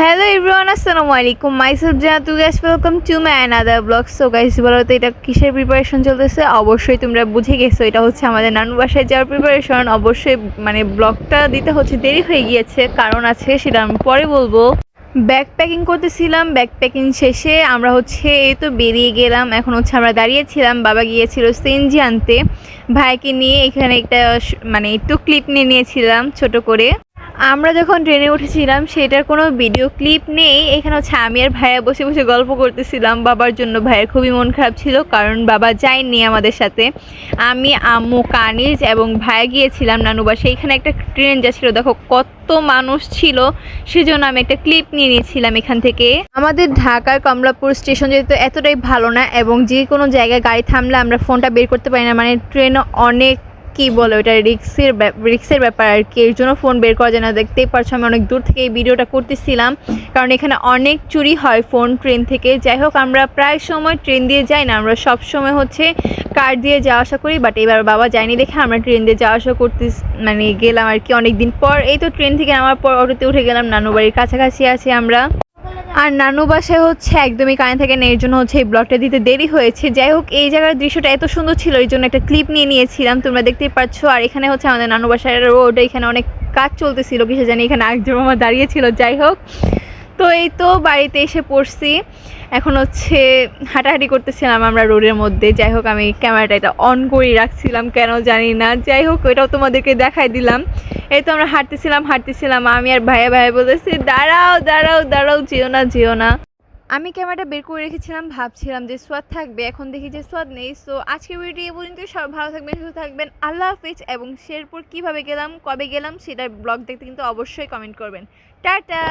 Hello everyone আসসালামু আলাইকুম myself Janatu guys welcome to my another blog so guys বলো তো, এটা কিসের প্রিপারেশন চলতেছে? অবশ্যই তোমরা বুঝে গেছো, এটা হচ্ছে আমাদের নানু বাসায় যাওয়ার প্রিপারেশন অবশ্যই মানে ব্লগটা দিতে হচ্ছে দেরি হয়ে গিয়েছে, কারণ আছে সেটা আমি পরে বলব। ব্যাগ প্যাকিং করতেছিলাম ব্যাগ প্যাকিং শেষে আমরা হচ্ছে এই তো বেরিয়ে গেলাম, এখন হচ্ছে আমরা দাঁড়িয়েছিলাম, বাবা গিয়েছিল সেনজি আনতে। ভাইকে নিয়ে এখানে একটা মানে একটু ক্লিপ নিয়ে নিয়েছিলাম, ছোট করে। আমরা যখন ট্রেনে উঠেছিলাম, সেটার কোনো ভিডিও ক্লিপ নেই। এখানে হচ্ছে আমি আর ভাইয়া বসে বসে গল্প করতেছিলাম। বাবার জন্য ভাইয়ের খুবই মন খারাপ ছিল, কারণ বাবা যায়নি আমাদের সাথে। আমি, আম্মু, কানিজ এবং ভাইয়া গিয়েছিলাম নানুবা সেইখানে একটা ট্রেন যাচ্ছিল। দেখো, কত মানুষ ছিল, সেজন্য আমি একটা ক্লিপ নিয়ে নিয়েছিলাম এখান থেকে। আমাদের ঢাকার কমলাপুর স্টেশন যেহেতু এতটাই ভালো না, এবং যে কোনো জায়গায় গাড়ি থামলে আমরা ফোনটা বের করতে পারি না মানে ট্রেনও অনেক কি বলে ওটা রিক্সের রিক্সের ব্যাপার আর কি, এর জন্য ফোন বের করা যায় না। দেখতেই পারছ আমি অনেক দূর থেকে এই ভিডিওটা করতেছিলাম, কারণ এখানে অনেক চুরি হয় ফোন ট্রেন থেকে। যাই হোক, আমরা প্রায় সময় ট্রেন দিয়ে যাই না, আমরা সব সময় হচ্ছে কার দিয়ে যাওয়া আসা করি বাট এবার বাবা যায়নি দেখে আমরা ট্রেন দিয়ে যাওয়া আসা করতে মানে গেলাম আর কি অনেক দিন পর। এই তো ট্রেন থেকে আমার পর অটোতে উঠে গেলাম নানু বাড়ির কাছাকাছি আছি আমরা। আর নানু বাসায় হচ্ছে একদমই কানে থাকে না, এর জন্য হচ্ছে এই ব্লগটা দিতে দেরি হয়েছে। যাই হোক, এই জায়গার দৃশ্যটা এত সুন্দর ছিল, এই জন্য একটা ক্লিপ নিয়ে নিয়েছিলাম, তোমরা দেখতেই পাচ্ছ আর এখানে হচ্ছে আমাদের নানু বাসায় রোড এখানে অনেক কাজ চলতেছিল, কিসে জানি এখানে একজন মামা দাঁড়িয়েছিল যাই হোক। তো এই তো বাড়িতে এসে পড়ছি। এখন হচ্ছে হাঁটাহাঁটি করতেছিলাম আমরা রোডের মধ্যে। যাই হোক, আমি ক্যামেরাটা এটা অন করে রাখছিলাম, কেন জানি না। যাই হোক ওইটাও তোমাদেরকে দেখাই দিলাম। এই তো আমরা হাঁটতেছিলাম হাঁটতেছিলাম। আমি আর ভাইয়া ভাইয়া বলতেছি, দাঁড়াও দাঁড়াও দাঁড়াও, যেও না যেও না। আমি ক্যামেরাটা বের করে রেখেছিলাম, ভাবছিলাম যে সোয়াদ থাকবে, এখন দেখি যে সোয়াদ নেই। সো আজকে ভিডিও এই পর্যন্ত, সব ভালো থাকবেন, সুস্থ থাকবেন। আল্লাহ হাফিজ। এবং শেরপুর কীভাবে গেলাম, কবে গেলাম, সেটার ব্লগ দেখতে কিন্তু অবশ্যই কমেন্ট করবেন। টাটা!